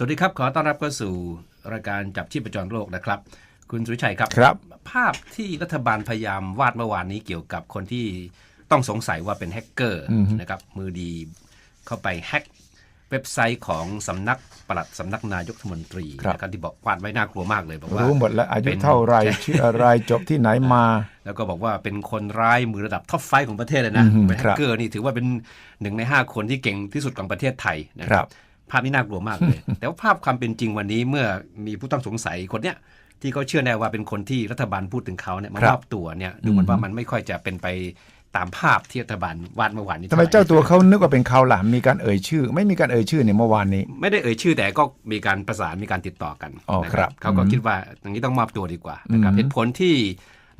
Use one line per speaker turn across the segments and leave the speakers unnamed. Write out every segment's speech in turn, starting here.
สวัสดีครับ ขอต้อนรับเข้าสู่รายการจับชีพจรโลกนะครับ คุณสุวิชัยครับ
ครับ
ภาพที่รัฐบาลพยายามวาดเมื่อวานนี้เกี่ยวกับคนที่ต้องสงสัยว่าเป็นแฮกเกอร์
อือฮึ
นะครับมือดีเข้าไปแฮกเว็บไซต์ของสำนักปลัดสำนักนายกรัฐมนตรีนะครับที่บอกวาดไว้น่ากลัวมากเลยบอกว่า
รู้หมดแล้วอายุ
เป็น
เท่าไหรชื่ออะไรจบที่ไหนมา
แล้วก็บอกว่าเป็นคนร้ายมือระดับท็อปไฟของประเทศเลยนะ
อือฮึ
เป็นแฮ
ครั
ก
บ
เกอร์นี่ถือว่าเป็นหนึ่งในห้าคนที่เก่งที่สุดของประเทศไทยนะค
ครั
รับ
บ
ภาพนี้น่ากลัวมากเลย แต่ว่าภาพความเป็นจริงวันนี้เมื่อมีผู้ต้องสงสัยคนเนี้ยที่เขาเชื่อแน่ว่าเป็นคนที่รัฐบาลพูดถึงเขาเนี่ยมา
ครับ
มอบตัวเนี่ยดูเหมือนว่ามันไม่ค่อยจะเป็นไปตามภาพที่รัฐบาลวาดเมื่อวานนี้
ทำไม
ท่หร่
เจ้าตัวเขานึกว่าเป็นเขาหลามมีการเอ่ยชื่อ ไม่มีการเอ่ยชื่อในเมื่อวานนี้
ไม่ได้เอ่ยชื่อแต่ก็มีการประสานมีการติดต่อกัน
อ๋อ
นะครับเขาก็
อืม
คิดว่าอย่างนี้ต้องมอบตัวดีกว่านะครับ
อืม
เหตุผลที่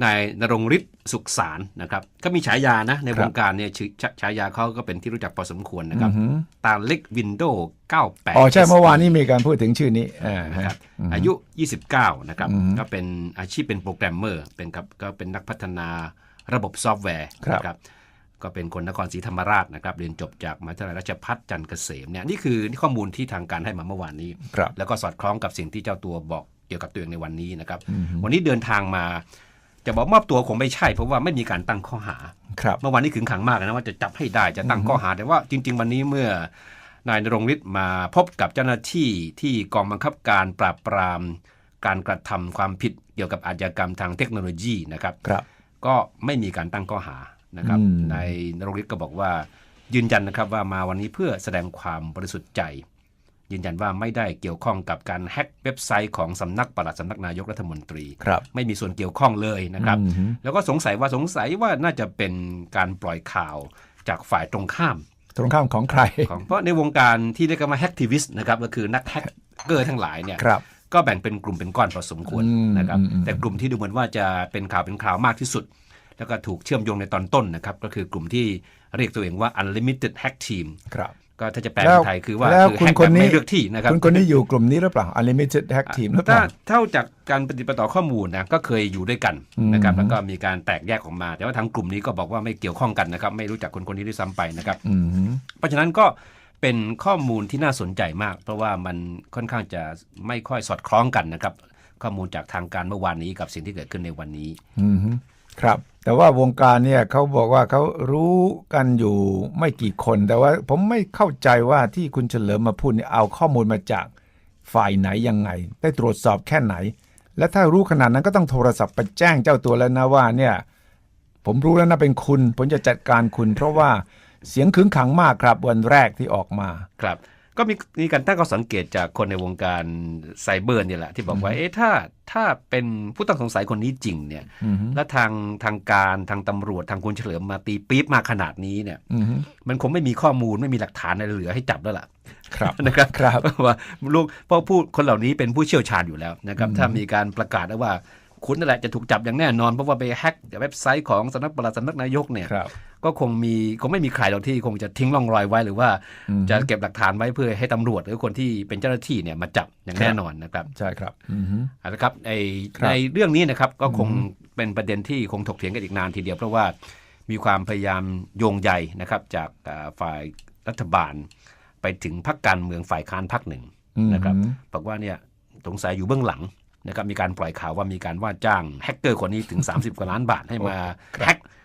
นายนรงฤทธิ์สุขสารนะครับก็มีฉายานะ ใน
ควรับ
งการเนี่ยชื่อฉฉายาเขาก็เป็นที่รู้จักพอสมควรนะครับ
อือหือ
ตาเล็กวินโดว์98
อ๋อ ใช่ เมื่อวานนี้มีการพูดถึงชื่อนี้อ่า
นะครับ
ฮะ
อายุ 29 นะครับ
อืม
ก็เป็นอาชีพเป็นโปรแกรมเมอร์ เป็นครับก็เป็นนักพัฒนาระบบซอฟต์แวร์
ครับ
นะครับก็เป็นคนนครศรีธรรมราชนะครับ เรียนจบจากมหาวิทยาลัยราชภัฏจันทร์เกษมเนี่ยนี่คือข้อมูลที่ทางการให้มาเมื่อวานนี้
ครับ
แล้วก็สอดคล้องกับสิ่งที่เจ้าตัวบอกเกี่ยวกับตัวเองในวันนี้นะครับ
อืม
วันนี้เดินทางมา จะบอกมอบตัวคงไม่ใช่ เพราะว่าไม่มีการตั้งข้อหา
ครับ
เมื่อวานนี้ขึงขังมากเลยนะว่าจะจับให้ได้จะตั้งข้อหาแต่ว่าจริง ๆ วันนี้เมื่อนายนรงฤทธิ์มาพบกับเจ้าหน้าที่ที่กองบังคับการปราบปราม การกระทำความผิดเกี่ยวกับอาชญากรรมทางเทคโนโลยีนะครับ
ครับ
ก็ไม่มีการตั้งข้อหานะครับ
อืม
นายนรงฤทธิ์ก็บอกว่ายืนยันนะครับว่ามาวันนี้เพื่อแสดงความบริสุทธิ์ใจ ยืนยันว่าไม่ได้เกี่ยวข้องกับการแฮ็กเว็บไซต์ของสำนักปลัดสำนักนายกรัฐมนตรี
ครับ
ไม่มีส่วนเกี่ยวข้องเลยนะครับ
อือหือ
แล้วก็สงสัยว่าสงสัยว่าน่าจะเป็นการปล่อยข่าวจากฝ่ายตรงข้าม
ตรงข้ามของใคร
ของเพราะในวงการที่เรียกกันว่าแฮกทิวิสต์นะครับก็คือนักแฮกเกอร์ทั้งหลายเนี่ย
ครับ
ก็แบ่งเป็นกลุ่มเป็นก้อนพอสมควร
อืม
นะครับ
อืมอืม
แต่กลุ่มที่ดูเหมือนว่าจะเป็นข่าวเป็นคราวมากที่สุด แล้วก็ถูกเชื่อมโยงในตอนต้นนะครับ ก็คือกลุ่มที่เรียกตัวเองว่า unlimited hack team
ครับ
ก็ถ้าจะแปล
แล้
เป็
วน
ไทยคือว่า
แล้ว
คือ
คุณ
แฮก
ค
แบ
น
บ
นี้
ไม่เลือกที่นะครับ
คุณคนนี้อยู่กลุ่มนี้หรือเปล่า Unlimited Hack Team หรือเป
ถ้า
ล่า
เท่าจากการปฏิบัติต่อข้อมูลนะก็เคยอยู่ด้วยกันนะครับ
อืม
แล้วก็มีการแตกแยกออกมา แต่ว่าทางกลุ่มนี้ก็บอกว่าไม่เกี่ยวข้องกันนะครับ ไม่รู้จักคนคนนี้ด้วยซ้ำไปนะครับ
อือหือ
เพราะฉะนั้นก็เป็นข้อมูลที่น่าสนใจมาก เพราะว่ามันค่อนข้างจะไม่ค่อยสอดคล้องกันนะครับ ข้อมูลจากทางการเมื่อวานนี้กับสิ่งที่เกิดขึ้นในวันนี้
อือหือครับ แต่ว่าวงการเนี่ยเขาบอกว่าเขารู้กันอยู่ไม่กี่คน แต่ว่าผมไม่เข้าใจว่าที่คุณเฉลิมมาพูดเนี่ยเอาข้อมูลมาจากฝ่ายไหนยังไง ได้ตรวจสอบแค่ไหน และถ้ารู้ขนาดนั้นก็ต้องโทรศัพท์ไปแจ้งเจ้าตัวแล้วนะว่าเนี่ยผมรู้แล้วนะเป็นคุณ ผมจะจัดการคุณ เพราะว่าเสียงขึงขังมากครับวันแรกที่ออกมา
ครับ ก็มีมีการตั้งข้อสังเกตจากคนในวงการไซเบอร์เนี่ยแหละที่บอกว่าเอ๊ะถ้าถ้าเป็นผู้ต้องสงสัยคนนี้จริงเนี่ย
อือหือ
และทางทางการทางตำรวจทางคุณเฉลิมมาตีปี๊บมาขนาดนี้เนี่ย
อือหือ
มันคงไม่มีข้อมูลไม่มีหลักฐานอะไรเหลือให้จับแล้วล่ะ
ครับ
นะครับ
ครับ
เพราะว่าลูกเพราะผู้คนเหล่านี้เป็นผู้เชี่ยวชาญอยู่แล้วนะครับ
อืม
ถ้ามีการประกาศว่าคุณนั่นแหละจะถูกจับอย่างแน่นอนเพราะว่าไปแฮ็กเว็บไซต์ของสำนักปลัดสำนักนายกเนี่ย
ครับ
ก็คงมีคงไม่มีใครหรอกที่คงจะทิ้งร่องรอยไว้หรือว่า
อืม
จะเก็บหลักฐานไว้เพื่อให้ตำรวจหรือคนที่เป็นเจ้าหน้าที่เนี่ยมาจับอย่างแน่นอนนะครับ
ใช่ครับอือหือ
เอาละครับใน
ครับ
ในเรื่องนี้นะครับก็คง
อืม
เป็นประเด็นที่คงถกเถียงกันอีกนานทีเดียว เพราะว่ามีความพยายามโยงใยนะครับ จากอ่าฝ่ายรัฐบาล ไปถึงพรรคการเมืองฝ่ายค้านพรรคหนึ่งนะครับบอกว่าเนี่ยสงสัยอยู่เบื้องหลังนะครับมีการปล่อยข่าวว่ามีการว่าจ้างแฮกเกอร์คนนี้ถึง 30 กว่าล้านบาทให้มา
ครับ
แฮก
อืม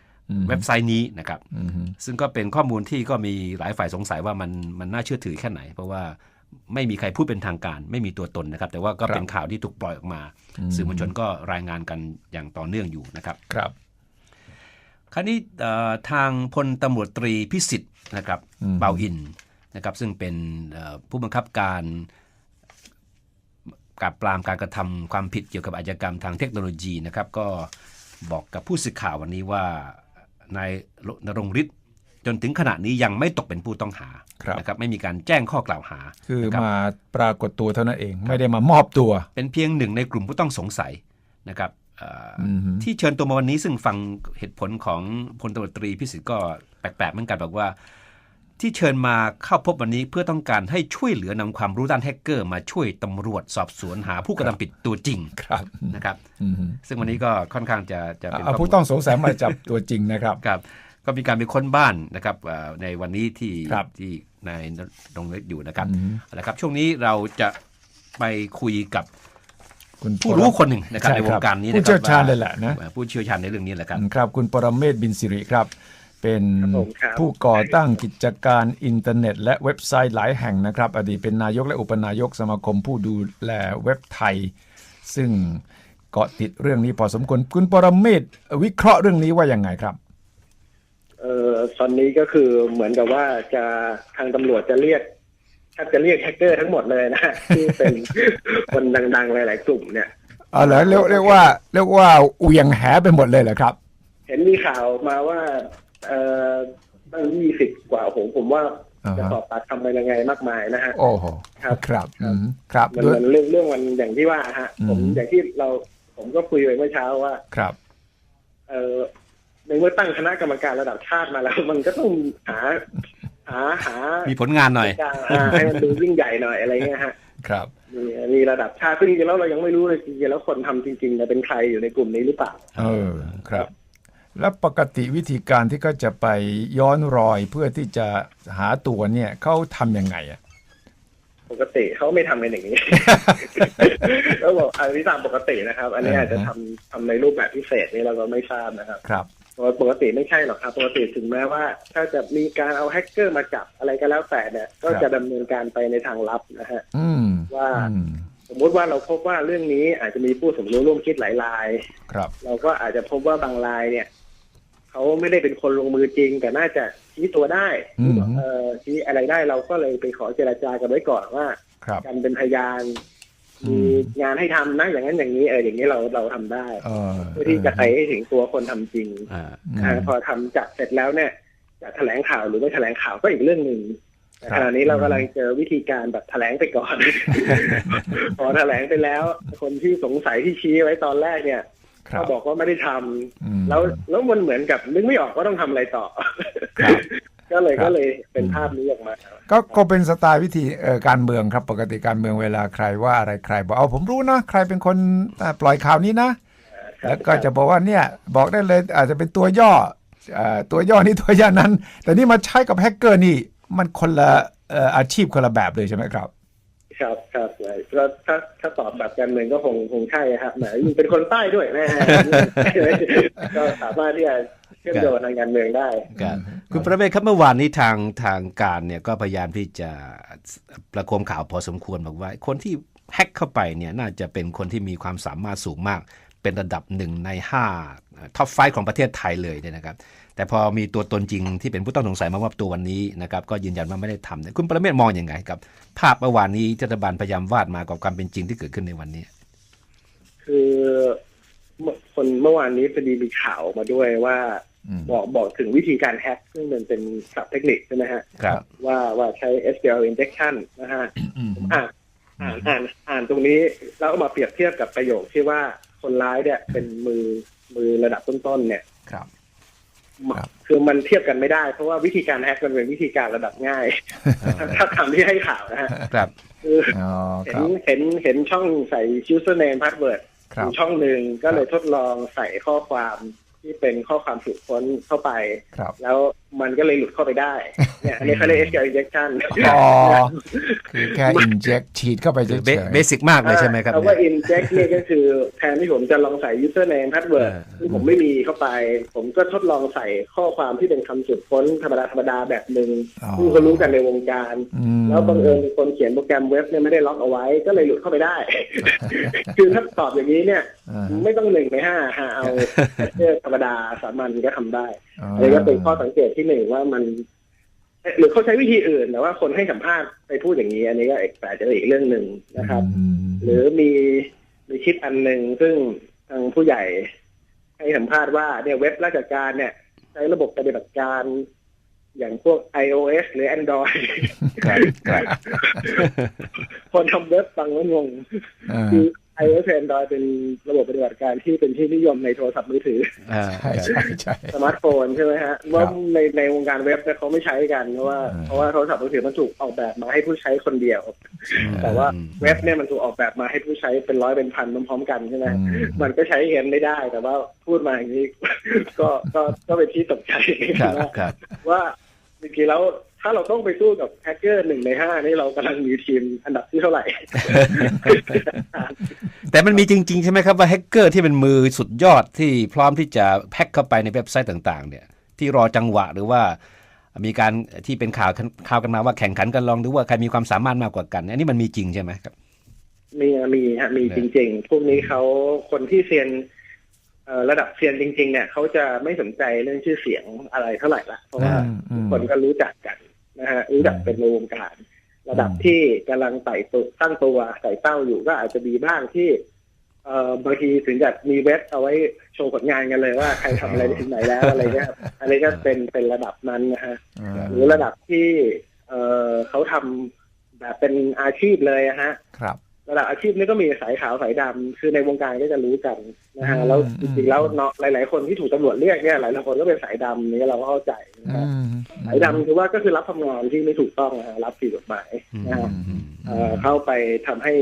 เว็บไซต์นี้นะครับ
อือหือ
ซึ่งก็เป็นข้อมูลที่ก็มีหลายฝ่ายสงสัยว่ามันมันน่าเชื่อถือแค่ไหน เพราะว่าไม่มีใครพูดเป็นทางการ ไม่มีตัวตนนะครับ แต่ว่าก็เป็นข่าวที่ถูกปล่อยออกมา สื่อมวลชนก็รายงานกันอย่างต่อเนื่องอยู่นะครับ
ครับ
คราวนี้เอ่อทางพลตำรวจตรีพิสิทธิ์นะครับ
อืม
เบาอินนะครับซึ่งเป็นเอ่อผู้บังคับการการปรามการกระทำความผิดเกี่ยวกับอาชญากรรมทางเทคโนโลยีนะครับ ก็บอกกับผู้สื่อข่าววันนี้ว่า นายนรงฤทธิ์จนถึงขณะนี้ยังไม่ตกเป็นผู้ต้องหา
ครับ
นะครับไม่มีการแจ้งข้อกล่าวหา
คือ
นะครับ
มาปรากฏตัวเท่านั้นเอง ไม่ได้มามอบตัว
เป็นเพียงหนึ่งในกลุ่มผู้ต้องสงสัยนะครับเอ่ออ
อฮึ
ที่เชิญตัวมาวันนี้ซึ่งฟังเหตุผลของพลตำรวจตรีพิสิทธิ์ก็แปลกๆเหมือนกันบอกว่า ที่เชิญมาเข้าพบวันนี้เพื่อต้องการให้ช่วยเหลือนำความรู้ด้านแฮกเกอร์ มาช่วยตำรวจสอบสวนหาผู้กระทำผิดตัวจริง
ครับ
นะครับ
อือหือ
ซึ่งวันนี้ก็ค่อนข้างจะจะเป็น
เอา
ข้อมูล
ผู้ต้องสงสัยมาจับตัวจริงนะครับ
ครับ ก็มีการไปค้นบ้านนะครับอ่าในวันนี้ที่
ครับ
ที่นายดงเล็กอยู่นะครับ
อืม
นะครับ ช่วงนี้เราจะไปคุยกับ
คุณ
ผู้รู้คนหนึ่งนะครับ
ช่
ในวงการนี้นะค
ผู้
รับ
เชี่ยวชาญเลยแหละนะ
ว่าผู้เชี่ยวชาญในเรื่องนี้แหละครับ
ครับ คุณปรเมศวร์บินสิริครับ เป็น
ครับผมครับ
ผู้ก่อตั้งกิจการอินเทอร์เน็ต และเว็บไซต์หลายแห่งนะครับ อดีตเป็นนายกและอุปนายกสมาคมผู้ดูแลเว็บไทย ซึ่งเกาะติดเรื่องนี้พอสมควรคุณปรเมศวร์วิเคราะห์เรื่องนี้ว่ายังไงครับ
เอ่อตอนนี้ก็คือเหมือนกับว่าจะทางตำรวจจะเรียกถ้าจะเรียกแฮกเกอร์ทั้งหมดเลยนะ ที่เป็นคนดังๆ หลายๆกลุ่มเนี่ย
อ๋อเหรอเรียกเรียกว่าเรียกว่าเหวียงแหไปหมดเลยเหรอครับ
เห็นมีข่าวมาว่า เอ่อตั้งยี่สิบกว่าโอ้โหผมว่า
อ่าฮะ
จะสอบปากคำไปยังไงมากมายนะฮะ
โอ้โห
ครับ
ครับอืมครับ
มัน
ด้วย
มันเรื่องเรื่องมันอย่างที่ว่าฮะผม
อืม
อย่างที่เราผมก็คุยไปเมื่อเช้าว่า
ครับ
เออในเมื่อตั้งคณะกรรมการระดับชาติมาแล้ว มันก็ต้องหาหาหา
มีผลงานหน่อย
การอ่าให้มันดูยิ่งใหญ่หน่อยอะไรเงี้ยฮะ
ครับ
มีมีระดับชาติซึ่งจริงๆแล้วเรายังไม่รู้เลยจริงๆแล้วคนทำจริงๆเนี่ยเป็นใครอยู่ในกลุ่มนี้หรือเปล่า
เออ ครับ แล้วปกติวิธีการที่เขาจะไปย้อนรอยเพื่อที่จะหาตัวเนี่ยเขาทำยังไงอะ
ปกติเขาไม่ทำกันอย่างนี้เขาบอกอันนี้ตามปกตินะครับ อันนี้อาจจะทำทำในรูปแบบพิเศษนี่เราก็ไม่ทราบนะครับ
ครับ
ปกติไม่ใช่หรอกครับ ปกติถึงแม้ว่า ถ้าจะมีการเอาแฮกเกอร์มาจับอะไรก็แล้วแต่เนี่ย ก็จะดำเนินการไปในทางลับนะฮะ
อืม
ว่า
อืม
สมมุติว่าเราพบว่าเรื่องนี้อาจจะมีผู้สมรู้ร่วมคิดหลายราย
ครับ
เราก็อาจจะพบว่าบางรายเนี่ย เขาไม่ได้เป็นคนลงมือจริง แต่น่าจะชี้ตัวได้
อืม
เอ่อชี้อะไรได้เราก็เลยไปขอเจรจากันไว้ก่อนว่า
ครับ
การเป็นพยาน
อื
มี
ม
งานให้ทำนะอย่างนั้นอย่างนี้เอออย่างนี้เราเราทำได้
เออ
เพื่อที่จะไปให้ถึงตัวคนทำจริง
อ่า
อืม
อ่าพอทำจับเสร็จแล้วเนี่ยจะแถลงข่าวหรือไม่แถลงข่าวก็อีกเรื่องหนึ่งแต่
ครับ
ขณะนี้เรากำลังเจอวิธีการแบบแถลงไปก่อน พอแถลงไปแล้ว คนที่สงสัยที่ชี้ไว้ตอนแรกเนี่ย
ครั
ก็
บ
บอกว่าไม่ได้ทำ
อืม
แล้วแล้วมันเหมือนกับนึกไม่ออกว่าต้องทำอะไรต่อ
ครับ
ก็เลย
ครับ
ก็เลยเป็นภาพนี้ออกมา
ก็ก็เป็นสไตล์วิธีเอ่อการเมืองครับ ปกติการเมืองเวลาใครว่าอะไรใครบอกเอาผมรู้นะใครเป็นคนอ่าปล่อยข่าวนี้นะแล้วก็จะบอกว่าเนี่ยบอกได้เลยอาจจะเป็นตัวย่อเอ่อตัวย่อนี้ตัวย่อนั้น แต่นี่มาใช้กับแฮกเกอร์นี่มันคนละเอ่ออาชีพคนละแบบเลยใช่ไหมครับ
ครับครับแล้วถ้าถ้าตอบแบบการเมืองก็คงคงใช่ครับแหมยิ่งเป็นคนใต้ด้วยแม่ก็สามารถที่จะเชื่อมโยงทางการเมืองได้
ครับคุณประเมศครับเมื่อวานนี้ทางทางการเนี่ยก็พยายามที่จะประโคมข่าวพอสมควรบอกว่า คนที่แฮ็กเข้าไปเนี่ยน่าจะเป็นคนที่มีความสามารถสูงมาก เป็นระดับหนึ่งในห้าท็อปไฟของประเทศไทยเลยเนี่ยนะครับ แต่พอมีตัวตนจริงที่เป็นผู้ต้องสงสัยมามอบตัววันนี้นะครับก็ยืนยันว่าไม่ได้ทำเนี่ยคุณประเมศมองอย่างไงกับ ภาพเมื่อวานนี้ที่รัฐบาลพยายามวาดมากับความเป็นจริงที่เกิดขึ้นในวันนี้
คือเมื่อคนเมื่อวานนี้พอดีมีข่าวมาด้วยว่า
อืม
บอกบอกถึงวิธีการแฮ็กซึ่งมันเป็นศัพท์เทคนิคใช่ไหมฮะ
ครับ
ว่าว่าใช้ SQL injection นะฮะ
อืม
อ่านอ่านอ่านอ่านตรงนี้แล้วเอามาเปรียบเทียบกับประโยคที่ว่าคนร้ายเนี่ยเป็นมือมือระดับต้นๆเนี่ย
ครับครับ
คือมันเทียบกันไม่ได้ เพราะว่าวิธีการแฮ็กมันเป็นวิธีการระดับง่าย ถ้าทำที่ให้ข่าวนะฮะ
ครับ
คือ
อ๋อ
เห็
คนรับ
เห็นเห็นช่องใส่ username password
ครั
อบยู่ช่องหนึ่งก็เลยทดลองใส่ข้อความ ที่เป็นข้อความสืบค้นเข้าไป
ครับ
แล้วมันก็เลยหลุดเข้าไปได้ เนี่ยอันนี้เขาเรียก SQL injection
อ๋อคือแค่ inject ฉีดเข้าไปเฉย
เบสิกมากเลยใช่ไหมครับ
คำ
เนี่
ว่า
ย
inject เนี่ยก็คือแทนที่ผมจะลองใส่ username password
เออ
ที่ผมไม่มีเข้าไป ผมก็ทดลองใส่ข้อความที่เป็นคำสืบค้นธรรมดาธรรมดาแบบหนึ่ง
อ๋อ
ซึ่งก็รู้กันในวงการ
อืม
แล้วบังเอิญมีคนเขียนโปรแกรมเว็บเนี่ยไม่ได้ล็อกเอาไว้ก็เลยหลุดเข้าไปได้ คือถ้าตอบอย่างนี้เนี่ย
อ่า
ไม่ต้องหนึ่งในห้าหาเอาแค่ธรรมดาสามัญก็ทำได้
อ๋อ
อันนี้ก็เป็นข้อสังเกตที่หนึ่งว่ามันเอ๊ะหรือเขาใช้วิธีอื่นแต่ว่าคนให้สัมภาษณ์ไปพูดอย่างนี้ อันนี้ก็อาจจะเป็นอีกเรื่องหนึ่งนะครับ
อืม
หรือมีมีคลิปอันหนึ่งซึ่งทางผู้ใหญ่ ให้สัมภาษณ์ว่าเนี่ยเว็บราชการเนี่ยใช้ระบบปฏิบัติการอย่างพวก iOS หรือ Android
ครับครับ
คนทำเว็บฟังแล้วงง
อ่า
คือ iOS Android เป็นระบบปฏิบัติการที่เป็นที่นิยมในโทรศัพท์มือถือ
อ่า
ใช่ใช่ใช่
สมาร์ทโฟนใช่ไหมฮะว่าในในวงการเว็บเนี่ยเขาไม่ใช้กันเพราะว่า
อ่า
เพราะว่าโทรศัพท์มือถือมันถูกออกแบบมาให้ผู้ใช้คนเดียว แต่ว่าเว็บเนี่ยมันถูกออกแบบมาให้ผู้ใช้เป็นร้อยเป็นพันพร้อมๆกันใช่ไหม
อืม
มันก็ใช้เงินไม่ได้ แต่ว่าพูดมาอย่างนี้ก็ก็ก็เป็นที่ตกใจ
ครับ
ว่า
ครับ
ว่าจริงๆแล้ว ถ้าเราต้องไปสู้กับแฮกเกอร์หนึ่งในห้านี่เรากำลังมีทีมอันดับที่เท่าไหร่
แต่มันมีจริง ๆ ใช่ไหมครับว่าแฮกเกอร์ที่เป็นมือสุดยอดที่พร้อมที่จะแพ็กเข้าไปในเว็บไซต์ต่างๆ เนี่ย ที่รอจังหวะหรือว่า มีการที่เป็นข่าวข่าวกันมาว่าแข่งขันกันลองดูว่าใครมีความสามารถมากกว่ากันอันนี้มันมีจริงใช่ไหมครับ
มีมีฮะมีจริง ๆ พวกนี้เขาคนที่เซียนเอ่อระดับเซียนจริง ๆ เนี่ยเขาจะไม่สนใจเรื่องชื่อเสียงอะไรเท่าไหร่ละเพราะว่า
อืมอืม
คนก็รู้จักกัน นะฮะรู้จักเป็นในวงการ ระดับที่กำลังไต่ตัวตั้งตัวไต่เต้าอยู่ก็อาจจะมีบ้างที่เอ่อบางทีถึงจะมีเว็บเอาไว้โชว์ผลงานกันเลยว่าใครทำอะไรถึงไหนแล้วอะไรเงี้ยครับอันนี้ก็เป็นเป็นระดับนั้นนะฮะ
อ่า
หรือระดับที่ เอ่อเขาทำแบบเป็นอาชีพเลยอะฮะ
ครับ
ระดับอาชีพนี่ก็มีสายขาวสายดำคือในวงการก็จะรู้กันนะฮะ
อืม
แล้ว
อื
จ
ม
ริงๆแล้วเนาะหลาย ๆ คนที่ถูกตำรวจเรียกเนี่ยหลายๆคนก็เป็นสายดำนี่เราก็เข้าใจนะ
อื
ฮะ
ม
สายดำคือว่าก็คือรับทำงานที่ไม่ถูกต้องนะฮะรับผิดกฎหมายนะฮะ
อืม
เอ่อเข้าไปทำให้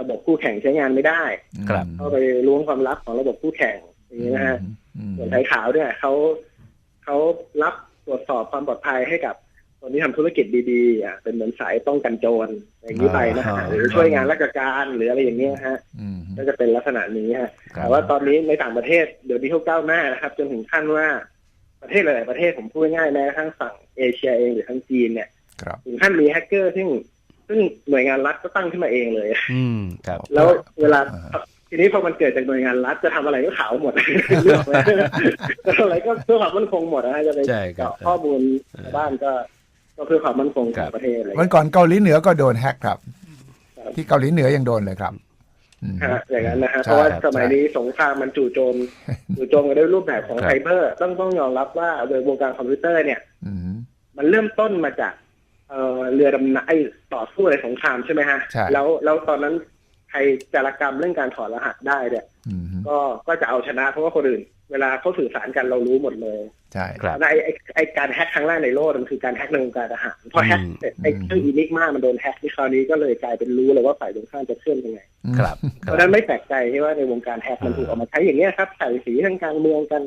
ระบบคู่แข่งใช้งานไม่ได้
ครับ
เข้าไปล้วงความลับของระบบคู่แข่งอย่างนี้นะฮะ
อืม
ส่วนสายขาวเนี่ยเขาเขารับตรวจสอบความปลอดภัยให้กับ คนที่ทำธุรกิจดีๆอะเป็นเหมือนสายป้องกันโจรอย่างนี้ไปนะฮะ
อ่า
หรือช่วยงานราชการหรืออะไรอย่างเงี้ยฮะ
อืม
ก็จะเป็นลักษณะนี้ฮะ
ครับ
แต่ว่าตอนนี้ในต่างประเทศเดี๋ยวนี้เขาก้าวหน้านะครับ จนถึงขั้นว่าประเทศหลายๆประเทศผมพูดง่ายๆแม้กระทั่งฝั่งเอเชียเองหรือทั้งจีนเนี่ย
ครับ
ถึงขั้นมีแฮกเกอร์ซึ่งซึ่งหน่วยงานรัฐก็ตั้งขึ้นมาเองเลย
อืมครับ
แล้วเวลา
อ่า
ทีนี้พอมันเกิดจากหน่วยงานรัฐจะทำอะไรก็ขาวหมดเรื่องอะไรก็เพื่อความมั่นคงหมดนะฮะจะไป
ใช่ครับ
เจาะข้อมูลชาวบ้านก็ ก็เพื่อความมั่นคงข
ครั
อง
บ
ประเทศอะไร
วันก่อนเกาหลีเหนือก็โดนแฮกครับ
ครับ
ที่เกาหลีเหนือยังโดนเลยครับอืม
ฮะอย่างนั้นนะฮะ
ใช่
เพราะว่า
ครับ
สมัย
ใช่
นี้สงครามมันจู่โจมจู่โจมกันด้วยรูปแบบของ
ครับ
ไซเบอร์ ต้องต้องยอมรับว่าโดยวงการคอมพิวเตอร์เนี่ย
อืม
มันเริ่มต้นมาจากเอ่อเรือดำน้ำไอ้ต่อสู้ในสงครามใช่ไหมฮะ
ใช่
แล้วแล้วตอนนั้นใครจารกรรมเรื่องการถอดรหัสได้เนี่ย
อืม
ก็ก็จะเอาชนะเพราะว่าคนอื่น เวลาเขาสื่อสารกันเรารู้หมดเลย
ใช่
ครับ
ไอ้ไอ้ไอ้การแฮกครั้งแรกในโลกมันคือการแฮกในวงการทหารพอแฮกเสร็จไอ้เครื่องอีนิกมามันโดนแฮกที่คราวนี้ก็เลยกลายเป็นรู้เลยว่าฝ่ายตรงข้ามจะเคลื่อนยังไง
ครับค
เพ
รับ
ราะฉะนั้นไม่แปลกใจที่ว่าในวงการแฮกมันถูกเอามาใช้อย่างเงี้ยครับใส่สีทางการเมืองกัน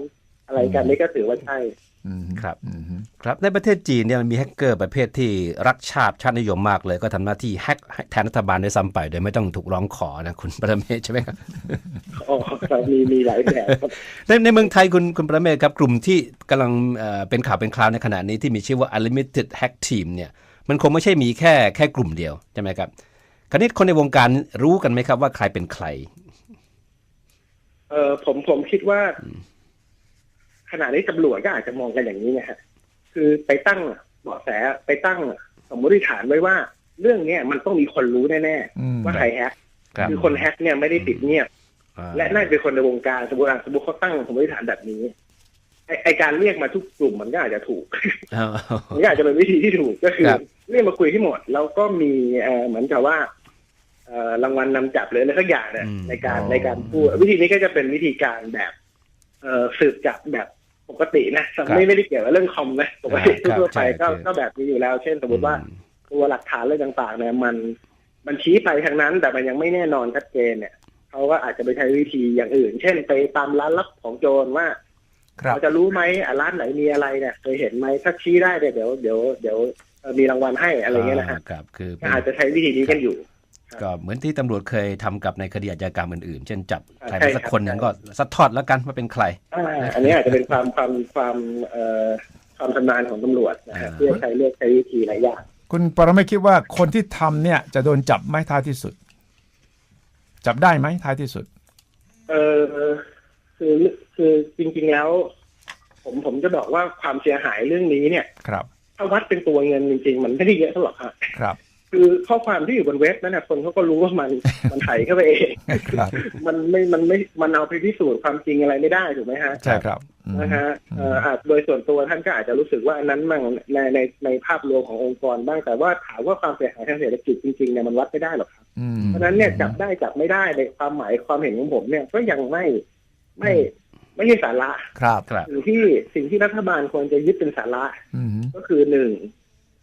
อะไรกันนี่ก็ถือว่าใช่
อืม
ครับ
อืม
ครับในประเทศจีนเนี่ยมันมีแฮกเกอร์ประเภทที่รักชาติชาตินิยมมากเลย ก็ทำหน้าที่แฮกแทนรัฐบาลได้วยซ้ำไปโดยไม่ต้องถูกร้องขอนะคุณประเมศใช่ไหมครับ
อ๋อครับมีมีหลายแบบครับ
ในในเมืองไทยคุณคุณประเมศครับกลุ่มที่กำลังเอ่อเป็นข่าวเป็นคราวในขณะนี้ที่มีชื่อว่า Unlimited Hack Team เนี่ยมันคงไม่ใช่มีแค่แค่กลุ่มเดียวใช่ไหมครับคราวนี้คนในวงการรู้กันไหมครับว่าใครเป็นใคร
เออผมผมคิดว่า ขณะนี้ตำรวจก็อาจจะมองกันอย่างนี้นะฮะคือไปตั้งเบาะแสไปตั้งสมมติฐานไว้ว่า เรื่องเนี้ยมันต้องมีคนรู้แน่
อืม
ๆว่าใครแฮก
ครับ
คือคนแฮกเนี่ยไม่ได้ปิดเงียบ
อ่า
และน่าจะเป็นคนในวงการสมมติอะสมมติเขาตั้งสมมติฐานแบบนี้ไอไอการเรียกมาทุกกลุ่มมันก็อาจจะถูก
เอา
มันก็อาจจะเป็นวิธีที่ถูกก็คือ
ครับ
เรียกมาคุยที่หมด แล้วก็มีเอ่อเหมือนกับว่าเอ่อรางวัลนำจับหรืออะไรสักอย่างเนี่ย
อืม
ในการ
อ๋อ
ในการพูดวิธีนี้ก็จะเป็นวิธีการแบบเอ่อสืบจับแบบ ปกตินะไม่ไม่ได้เกี่ยวกับเรื่องคอมนะปกติ
ครับ
ทั่วๆไป
ใช่
ก็
คือ
ก็แบบนี้อยู่แล้ว เช่น สมมติว่า
อืม
ตัวหลักฐานเรื่องต่างๆ เนี่ย มันมันชี้ไปทางนั้น แต่มันยังไม่แน่นอนชัดเจนเนี่ยเขาก็อาจจะไปใช้วิธีอย่างอื่น เช่น ไปตามร้านลับของโจรว่า
ครับ
เราจะรู้ไหมอะร้านไหนมีอะไรเนี่ยเคยเห็นไหมถ้าชี้ได้เนี่ยเดี๋ยวเดี๋ยวเดี๋ยวเอ่อมีรางวัลให้อะไรเงี้ยนะฮะ
ครับคือเป็
ก็
น
อาจจะใช้วิธีนี้กันอยู่
ก็เหมือนที่ตำรวจเคยทำกับในคดีอาชญากรรมอื่นๆ เช่นจับ
อ่า
ใครมาสัก
ใช่ครับ
คนหนึ่งก็ซัดทอดแล้วกันว่าเป็นใคร
อ่าอันนี้อาจจะเป็นความความความเอ่อความชำนาญของตำรวจนะครับ
อ่า
ที่จะใช้เลือกใช้วิธีหลายอย่าง
คุณปรไม่คิดว่าคนที่ทำเนี่ยจะโดนจับไหมท้ายที่สุด จับได้ไหมท้ายที่สุด
เออคือคือจริงๆแล้ว ผมผมจะบอกว่าความเสียหายเรื่องนี้เนี่ย
ครับ
ถ้าวัดเป็นตัวเงินจริง ๆ มันไม่ได้เยอะเท่าไหร่ครับ
ครับ
คือข้อความที่อยู่บนเว็บนั้นนะคนเขาก็รู้ว่ามันมันไถเข้าไปเอง
ครับ
มันไม่มันไม่มันเอาไปพิสูจน์ความจริงอะไรไม่ได้ถูกไหมฮะ
ใช่ครับอืม
นะฮะเอ่ออาจโดยส่วนตัวท่านก็อาจจะรู้สึกว่าอันนั้นมั่งในในในภาพรวมขององค์กรบ้างแต่ว่าถามว่าความเสียหายทางเศรษฐกิจจริงๆเนี่ยมันวัดไม่ได้หรอกครับ
ออืม
เพราะฉะนั้นเนี่ยจับได้จับไม่ได้ในความหมายความเห็นของผมเนี่ยก็ยังไม่ไม่ไม่ใช่สาระ
ครับ
ครับ
สิ่งที่สิ่งที่รัฐบาลควรจะยึดเป็นสาระ
อืม
ก็คือหนึ่ง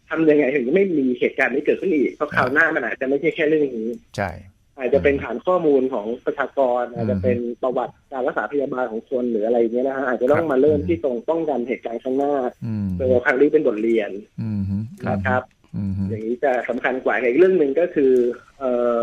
ทำยังไงถึงจะไม่มีเหตุการณ์นี้เกิดขึ้นอีกเพราะคราวหน้ามันอาจจะไม่ใช่แค่เรื่องนี้
ใช่
อาจจะเป็นฐานข้อมูลของประชากร
อืม
อาจจะเป็นประวัติการรักษาพยาบาลของคนหรืออะไรอย่างเงี้ยนะฮะอาจจะต้อ
ครั
ง
บ
มาเริ่มที่ตรงป้องกันเหตุการณ์ข้างหน้า
อืม
โดยเอาครั้งนี้เป็นบทเรียน
อืม
นะครับ
อืม
อย่างนี้จะสำคัญกว่าอีกเรื่องหนึ่งก็คือเออ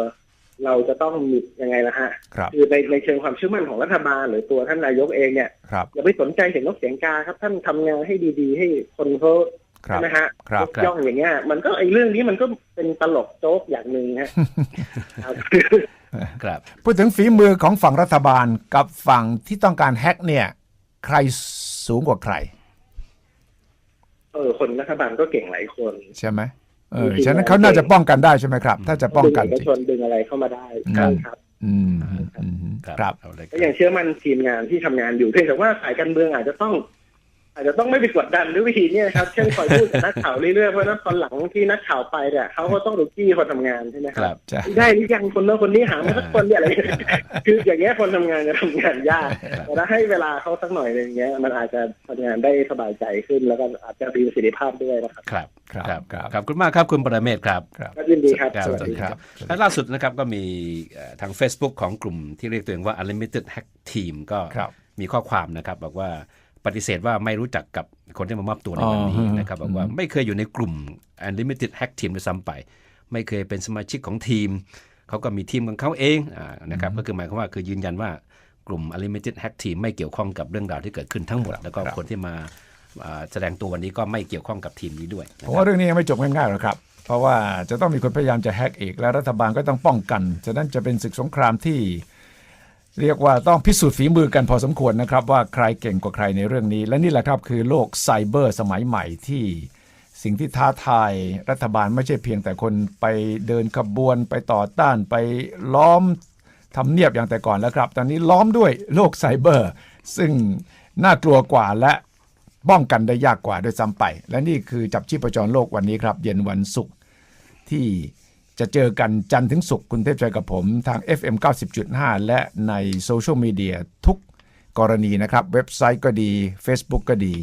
เราจะต้องมียังไงนะฮะ
ครับ
คือในในเชิงความเชื่อมั่นของรัฐบาล หรือตัวท่านนายกเองเนี่ย
ครับ
อย่าไปสนใจเสียงนกเสียงกาครับท่านทำงานให้ดีๆ ให้คนเขา
ครับ
ใช่ไหมฮะ
ครับ
ยกย่องอย่างเงี้ย มันก็ไอ้เรื่องนี้มันก็เป็นตลกโจ๊กอย่างหนึ่งฮะครับ
ครับ
พูดถึงฝีมือของฝั่งรัฐบาลกับฝั่งที่ต้องการแฮ็กเนี่ย ใครสูงกว่าใคร
เออ คนรัฐบาลก็เก่งหลายคน
ใช่ไหมเออ
จริงๆ
ฉะนั้นเขาน่าจะป้องกันได้ใช่ไหมครับ ถ้าจะป้องกัน
ดึ
จ
เอก
ริง
ชนดึงอะไรเข้ามาได้
อืม
ใช่ครับ
อืมอืมครับ
เอาเลยค
ก็
รับ
ยังเชื่อมั่นทีมงานที่ทำงานอยู่เพียงแต่ว่าสายการเมืองอาจจะต้อง อาจจะต้องไม่ไปกดดันด้วยวิธีเนี้ครับ เช่นคอยพูดกับนักข่าวเรื่อยๆ เพราะฉะนั้นตอนหลังที่นักข่าวไปเนี่ยเขาก็ต้องดูจี้คนทำงานใช่ไหมค
ครั
รับ
บ
ใช่
ได้หรือยังคนโน้นคนนี้หามาสักคนเนี่ยอะไรอย่างเงี้ยคืออย่างเงี้ยคนทำงานจะทำงานยากแต่ถ้าให้เวลาเขาสักหน่อยหนึงเงี้ย มันอาจจะทำงานได้สบายใจขึ้น แล้วก็อาจจะมีประสิทธิภาพด้วยนะครับ
ครับ
ครับ
ครับ
ครับ
ขอบคุณมากครับคุณปรเมศครับ
ครับ
ก็ยินดีครับ
ครับ
สวัสดีครับ
และล่าสุดนะครับก็มีเอ่อทาง Facebook ของกลุ่มที่เรียกตัวเองว่า Unlimited Hack Team ก็
ครับ
มีข้อความนะครับบอกว่า ปฏิเสธว่าไม่รู้จักกับคนที่มามอบตัวในวันนี้
อ๋อ
นะครับบอกว่าไม่เคยอยู่ในกลุ่ม Unlimited Hack Team ด้วยซ้ำไป ไม่เคยเป็นสมาชิกของทีม เขาก็มีทีมของเขาเองอานะครับก็คือหมายความว่าคือยืนยันว่ากลุ่ม Unlimited Hack Team ไม่เกี่ยวข้องกับเรื่องราวที่เกิดขึ้นทั้งหมด แล้วก็
ครับ
คนที่มาอ่าแสดงตัววันนี้ก็ไม่เกี่ยวข้องกับทีมนี้ด้วยนะ
ผม
ครับ
ว่าเรื่องนี้ยังไม่จบง่ายๆหรอกครับ เพราะว่าจะต้องมีคนพยายามจะแฮกอีกและรัฐบาลก็ต้องป้องกันฉะนั้นจะเป็นศึกสงครามที่ เรียกว่าต้องพิสูจน์ฝีมือกันพอสมควรนะครับ ว่าใครเก่งกว่าใครในเรื่องนี้ และนี่แหละครับคือโลกไซเบอร์สมัยใหม่ที่สิ่งที่ท้าทายรัฐบาลไม่ใช่เพียงแต่คนไปเดินขบวนไปต่อต้านไปล้อมทำเนียบอย่างแต่ก่อนแล้วครับ ตอนนี้ล้อมด้วยโลกไซเบอร์ ซึ่งน่ากลัวกว่าและป้องกันได้ยากกว่าด้วยซ้ำไป และนี่คือจับชีพจรโลกวันนี้ครับ เย็นวันศุกร์ที่ จะเจอกันจันทร์ถึงศุกร์คุณเทพชัยกับผมทาง FM 90.5 และในโซเชียลมีเดียทุกกรณีนะครับ เว็บไซต์ก็ดี Facebook ก็ดี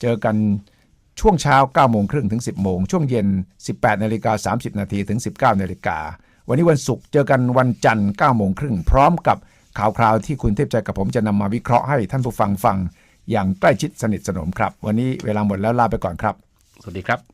เจอกันช่วงเช้า9โมงครึ่งถึง 10 โมง ช่วงเย็น 18นาฬิกา30 นาทีถึง 19นาฬิกาวันนี้วันศุกร์เจอกันวันจันทร์9โมงครึ่งพร้อมกับข่าวคราวที่คุณเทพชัยกับผมจะนำมาวิเคราะห์ให้ท่านผู้ฟังฟัง อย่างใกล้ชิดสนิทสนมครับ วันนี้เวลาหมดแล้วลาไปก่อนครับ
สวัสดีครับ